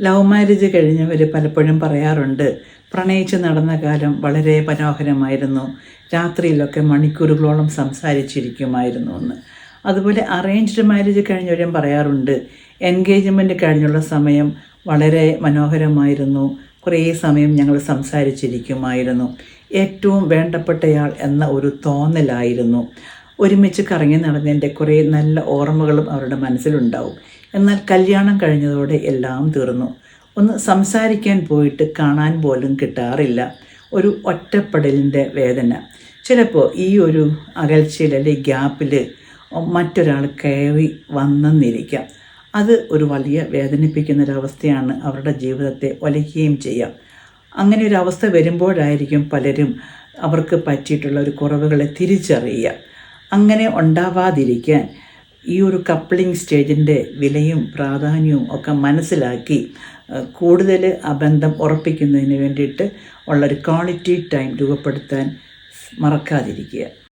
Love marriage കഴിഞ്ഞവർ പലപ്പോഴും പറയാറുണ്ട് പ്രണയിച്ച് നടന്ന കാലം വളരെ മനോഹരമായിരുന്നു. രാത്രിയിലൊക്കെ മണിക്കൂറുകളോളം സംസാരിച്ചിരിക്കുമായിരുന്നു എന്ന്. അതുപോലെ അറേഞ്ച്ഡ് മാരേജ് കഴിഞ്ഞവരും പറയാറുണ്ട് എൻഗേജ്മെന്റ് കഴിഞ്ഞുള്ള സമയം വളരെ മനോഹരമായിരുന്നു. കുറേ സമയം ഞങ്ങൾ സംസാരിച്ചിരിക്കുമായിരുന്നു. ഏറ്റവും വേണ്ടപ്പെട്ടയാൾ എന്ന ഒരു തോന്നലായിരുന്നു. ഒരുമിച്ച് കറങ്ങി നടന്നതിന്റെ കുറേ നല്ല ഓർമ്മകളും അവരുടെ മനസ്സിലുണ്ടാവും. എന്നാൽ കല്യാണം കഴിഞ്ഞതോടെ എല്ലാം തീർന്നു. ഒന്ന് സംസാരിക്കാൻ പോയിട്ട് കാണാൻ പോലും കിട്ടാറില്ല. ഒരു ഒറ്റപ്പെടലിന്റെ വേദന. ചിലപ്പോൾ ഈ ഒരു അകൽച്ചയിൽ അല്ലെങ്കിൽ ഗ്യാപ്പിൽ മറ്റൊരാൾ കയറി വന്നെന്നിരിക്കാം. അത് ഒരു വലിയ വേദനിപ്പിക്കുന്ന ഒരവസ്ഥയാണ് അവരുടെ ജീവിതത്തെ ഒലയ്ക്കുകയും ചെയ്യാം. അങ്ങനെ ഒരു അവസ്ഥ വരുമ്പോഴായിരിക്കും പലരും അവർക്ക് പറ്റിയിട്ടുള്ള ഒരു കുറവുകളെ തിരിച്ചറിയുക. അങ്ങനെ ഉണ്ടാവാതിരിക്കാൻ ഈ ഒരു കപ്ലിംഗ് സ്റ്റേജിന്റെ വിലയും പ്രാധാന്യവും ഒക്കെ മനസ്സിലാക്കി കൂടുതൽ ആ ബന്ധം ഉറപ്പിക്കുന്നതിന് വേണ്ടിയിട്ട് ഉള്ളൊരു ക്വാളിറ്റി ടൈം രൂപപ്പെടുത്താൻ മറക്കാതിരിക്കുക.